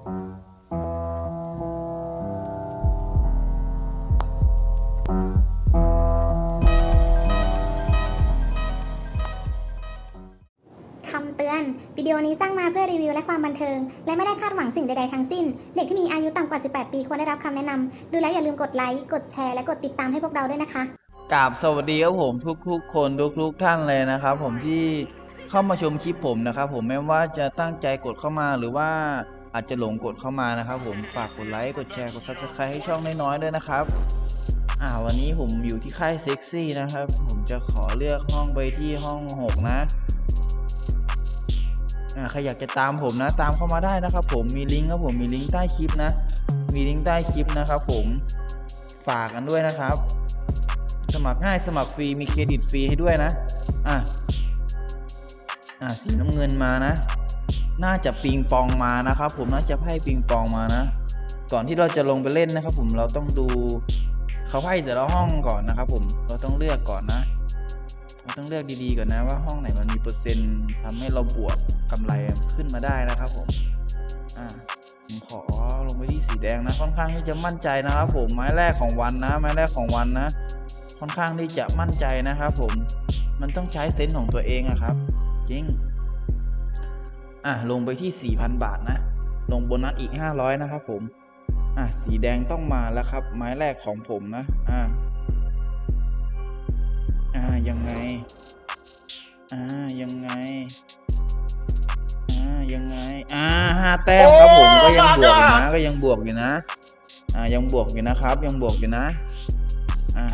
คำเตือนวิดีโอนี้สร้างมาเพื่อรีวิวและความบันเทิง และไม่ได้คาดหวังสิ่งใด ๆ ทั้งสิ้น เด็กที่มีอายุต่ำกว่า 18 ปีควรได้รับคำแนะนำ ดูแล้วอย่าลืมกดไลค์ กดแชร์ และกดติดตามให้พวกเราด้วยนะคะกราบสวัสดีครับผมทุกๆ คนทุกๆท่านเลยนะครับ ผมที่เข้ามาชมคลิปผมนะครับ ผมไม่ว่าจะตั้งใจกดเข้ามาหรือว่า อาจจะหลงกดเข้ามานะครับ ผมฝากกดไลค์กดแชร์กดซับสไครต์ให้ช่องน้อยๆด้วยนะครับอ่าวันนี้ผมอยู่ที่ค่ายเซ็กซี่นะครับ ผมจะขอเลือกห้องไปที่ห้องหกนะอ่าใครอยากจะตามผมนะ ตามเข้ามาได้นะครับ ผมมีลิงก์ครับผมมีลิงก์ใต้คลิปนะ มีลิงก์ใต้คลิปนะครับ ผมฝากกันด้วยนะครับ สมัครง่ายสมัครฟรีมีเครดิตฟรีให้ด้วยนะอะอะสีน้ำเงินมานะ น่าจะปิงปองมานะครับผมน่าจะไพ่ปิงปองมานะ ก่อนที่เราจะลงไปเล่นนะครับ ผมเราต้องดูเขาไพ่แต่ละห้องก่อนนะครับ ผมเราต้องเลือกก่อนนะเราต้องเลือกดีๆก่อนนะว่าห้องไหนมันมีเปอร์เซ็นต์ทำให้เราบวกกำไรขึ้นมาได้นะครับผมอะผมขอลงไปที่สีแดงนะค่อนข้างที่จะมั่นใจนะครับ ผมไม้แรกของวันนะไม้แรกของวันนะ ค่อนข้างที่จะมั่นใจนะครับ ผมมันต้องใช้เซนส์ของตัวเองอะครับ จริง อะลงไปที่ 4,000 บาทนะ ลงโบนัสอีก 500 นะครับผม อะสีแดงต้องมาแล้วครับ ไม้แรกของผมนะ อะอ่ายังไง อ่ายังไง อ่ายังไง อ่าห้าแต้มครับผมก็ยังบวกอยู่นะก็ยังบวกอยู่นะ อ่ายังบวกอยู่นะครับ ยังบวกอยู่นะ อ่า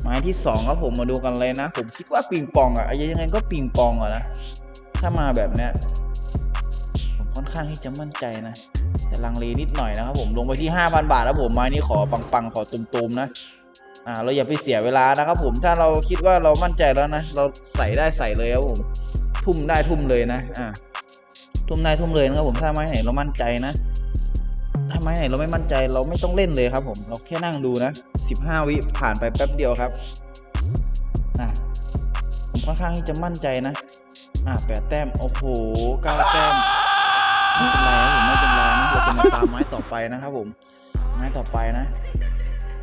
ไม้ที่สองครับผมมาดูกันเลยนะ ผมคิดว่าปิงปองอะยังไงก็ปิงปองอะนะถ้ามาแบบเนี้ยผมค่อน ข้างที่จะมั่นใจนะ แต่ลังเลนิดหน่อยนะครับผมลงไปที่ 5,000 บาทแล้วผมไม้นี้ขอปังๆขอตุมๆนะอ่าเราอย่าไปเสียเวลานะครับผมถ้าเราคิดว่าเรามั่นใจแล้วนะ เราใส่ได้ใส่เลยครับผมทุ่มได้ทุ่มเลยนะอ่าทุ่มได้ทุ่มเลยนะครับผมถ้าไม้ไหนเรามั่นใจนะถ้าไม้ไหนเราไม่มั่นใจเราไม่ต้องเล่นเลยครับผมเราแค่นั่งดูนะ 15 วิผ่านไปแป๊บเดียวครับอะผมค่อนข้างที่จะมั่นใจนะ อะแปดแต้ม โอ้โหเก้าแต้ม ไม่เป็นไรครับผมไม่เป็นไรนะเราจะมาตามไม้ต่อไปนะครับผม ไม้ต่อไปนะ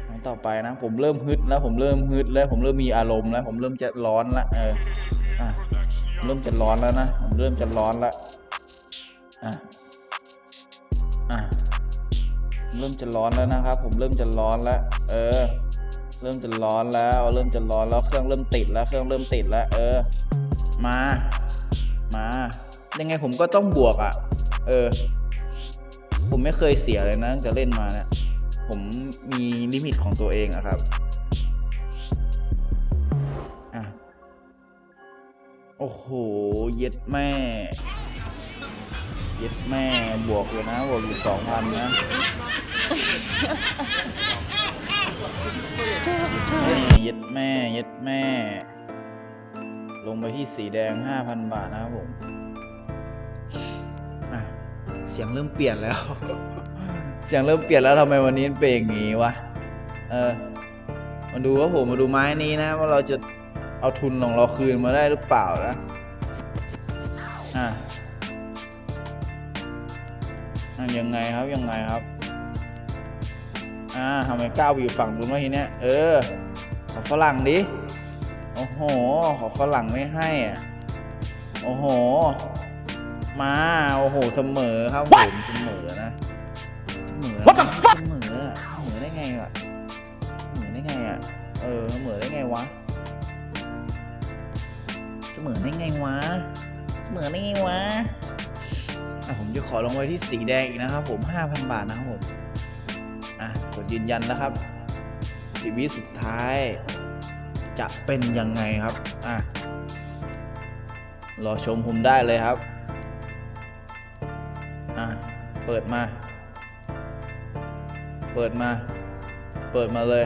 ไม้ต่อไปนะ ผมเริ่มฮึดแล้วผมเริ่มฮึดแล้วผมเริ่มมีอารมณ์แล้ว ผมเริ่มจะร้อนละเอออะเริ่มจะร้อนแล้วนะผมเริ่มจะร้อนละอะอะเริ่มจะร้อนแล้วนะครับ ผมเริ่มจะร้อนแล้ว เออ เริ่มจะร้อนแล้ว เริ่มจะร้อนแล้วเครื่องเริ่มติดแล้วเครื่องเริ่มติดแล้ว เออ มา มายังไงผมก็ต้องบวกอะ่ะ เออ ผมไม่เคยเสียเลยนะตั้งแต่เล่นมาเนี่ยผมมีลิมิตของตัวเองอะครับอะโอ้โห เย็ดแม่ เย็ดแม่บวกเลยนะบวกอยู่สองพันนะเย็ดแม่ เย็ดแม่ ลงไปที่สีแดงห้าพันบาทนะครับผม เสียงเริ่มเปลี่ยนแล้ว เสียงเริ่มเปลี่ยนแล้วทำไมวันนี้เป็นอย่างนี้วะ เออ มาดูว่าผมมาดูไม้นี้นะ ว่าเราจะเอาทุนของเราคืนมาได้หรือเปล่านะ อะอะยังไงครับยังไงครับ อ่าทำไมก้าวไปอยู่ฝั่งนู้นวะทีเนี้ย เออ ขอฝรั่งดิ โอ้โห ขอฝรั่งไม่ให้อะ โอ้โห มา โอ้โห เสมอครับผม เสมอนะ เสมอ What the fuck? เสมออะเสมอได้ไงอะเสมอได้ไงอะเออ เสมอได้ไงวะ เสมอได้ไงวะ เสมอได้ไงวะอะผมจะขอลงไว้ที่สีแดงอีกนะครับ ผม5,000 บาทนะครับผม อะกดยืนยันแล้วครับสีวิสุดท้าย จะเป็นยังไงครับ อะ รอชมผมได้เลยครับอะ เปิดมา เปิดมา เปิดมาเลย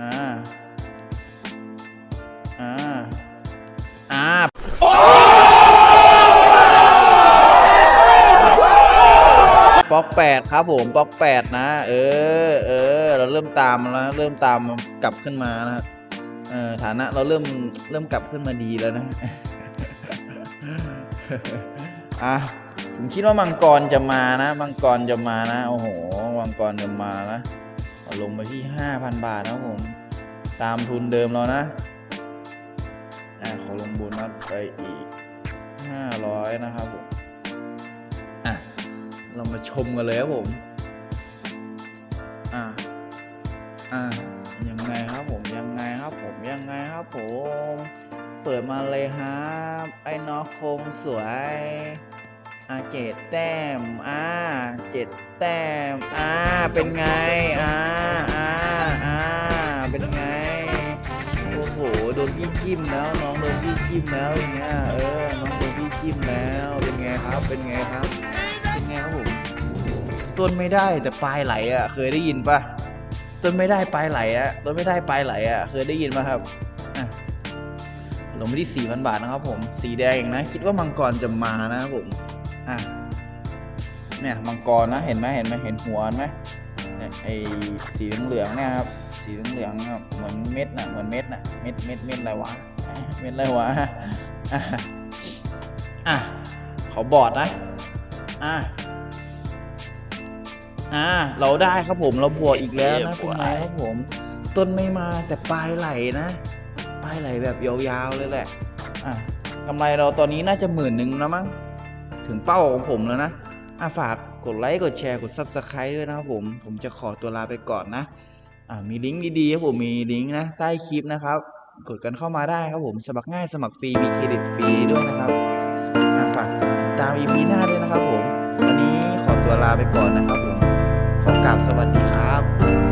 อ่า อ่า อ่าป๊อกแปดครับผมป๊อกแปดนะ เออเออเราเริ่มตามแล้วเริ่มตามกลับขึ้นมานะเออฐานะเราเริ่มเริ่มกลับขึ้นมาดีแล้วนะอะ ผมคิดว่ามังกรจะมานะ มังกรจะมานะ โอ้โห มังกรจะมานะลงไปที่ห้าพันบาทนะผม ตามทุนเดิมแล้วนะอ่าขอลงโบนัสไปอีกห้าร้อยนะครับผม อะ เรามาชมกันเลยครับผม อ่า อ่า ยังไงครับผม ยังไงครับผม ยังไงครับผม เปิดมาเลยครับ ไอ้น้องคงสวย อ่าเจ็ดแต้มอ่าเจ็ดแต้มอ่าเป็นไงอ่าอ่าอ่าเป็นไงโอ้โหโดนพี่จิ้มแล้วน้องโดนพี่จิ้มแล้วอย่างเงี้ยเออน้องโดนพี่จิ้มแล้วเป็นไงครับเป็นไงครับ เป็นไงครับผมต้นไม่ได้แต่ปลายไหลอะ เคยได้ยินปะต้นไม่ได้ปลายไหลอะต้นไม่ได้ปลายไหลอะ เคยได้ยินปะครับอะลงไปที่4,000 บาทนะครับผม สีแดงเองนะ คิดว่ามังกรจะมานะครับผม อะเนี่ยมังกรนะเห็นไหมเห็นไหมเห็นหัวไหมเนี่ยไอ้สีเหลืองๆเนี่ยครับสีเหลืองๆเนี่ยเหมือนเม็ดนะเหมือนเม็ดนะเม็ดเม็ดเม็ดอะไรวะเม็ดอะไรวะอะอะขอบอร์ดนะอะอ่าเราได้ครับผมเราบวกอีกแล้วนะเป็นไงครับผม ต้นไม่มาแต่ปลายไหลนะปลายไหลแบบยาวๆเลยแหละอะกำไรเราตอนนี้น่าจะหมื่นหนึ่งแล้วมั้ง ถึงเป้าของผมแล้วนะอะฝากกดไลค์กดแชร์กด Subscribe ด้วยนะครับผมผมจะขอตัวลาไปก่อนนะอ่ามีลิงก์ดีๆครับผมมีลิงก์นะใต้คลิปนะครับกดกันเข้ามาได้ครับผมสมัครง่ายสมัครฟรีมีเครดิตฟรีด้วยนะครับอะฝากติดตาม EP หน้าด้วยนะครับผม วันนี้ขอตัวลาไปก่อนนะครับผมขอกราบสวัสดีครับ